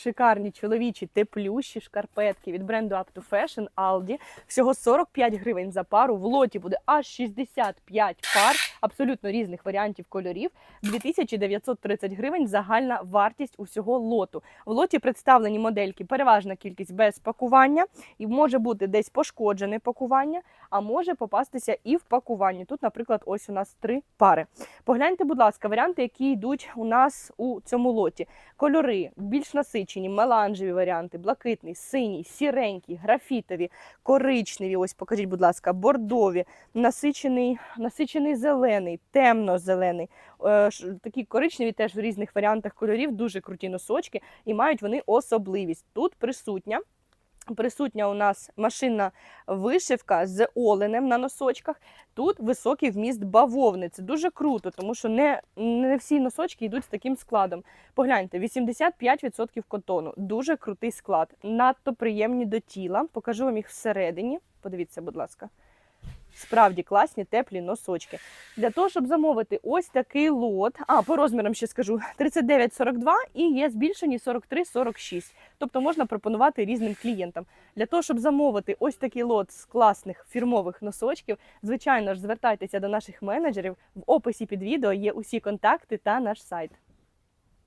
шикарні чоловічі теплющі шкарпетки від бренду Up to Fashion Aldi. Всього 45 гривень за пару. В лоті буде аж 65 пар абсолютно різних варіантів кольорів. 2930 гривень загальна вартість усього лоту. В лоті представлені модельки, переважна кількість без пакування, і може бути десь пошкоджене пакування, а може попастися і в пакуванні. Тут, наприклад, ось у нас три пари. Погляньте, будь ласка, варіанти, які йдуть у нас у цьому лоті. Кольори більш насичені, меланжеві варіанти, блакитний, синій, сіренький, графітові, коричневі. Ось покажіть, будь ласка, бордові, насичений, насичений зелений, темно-зелений. Е, Такі коричневі теж в різних варіантах кольорів, дуже круті носочки, і мають вони особливість. Тут присутня. Присутня у нас машинна вишивка з оленем на носочках. Тут високий вміст бавовни. Це дуже круто, тому що не, не всі носочки йдуть з таким складом. Погляньте, 85% котону. Дуже крутий склад. Надто приємні до тіла. Покажу вам їх всередині. Подивіться, будь ласка. Справді класні теплі носочки. Для того, щоб замовити ось такий лот, а по розмірам ще скажу 39-42 і є збільшені 43-46. Тобто можна пропонувати різним клієнтам. Для того, щоб замовити ось такий лот з класних фірмових носочків, звичайно ж, звертайтеся до наших менеджерів. В описі під відео є усі контакти та наш сайт.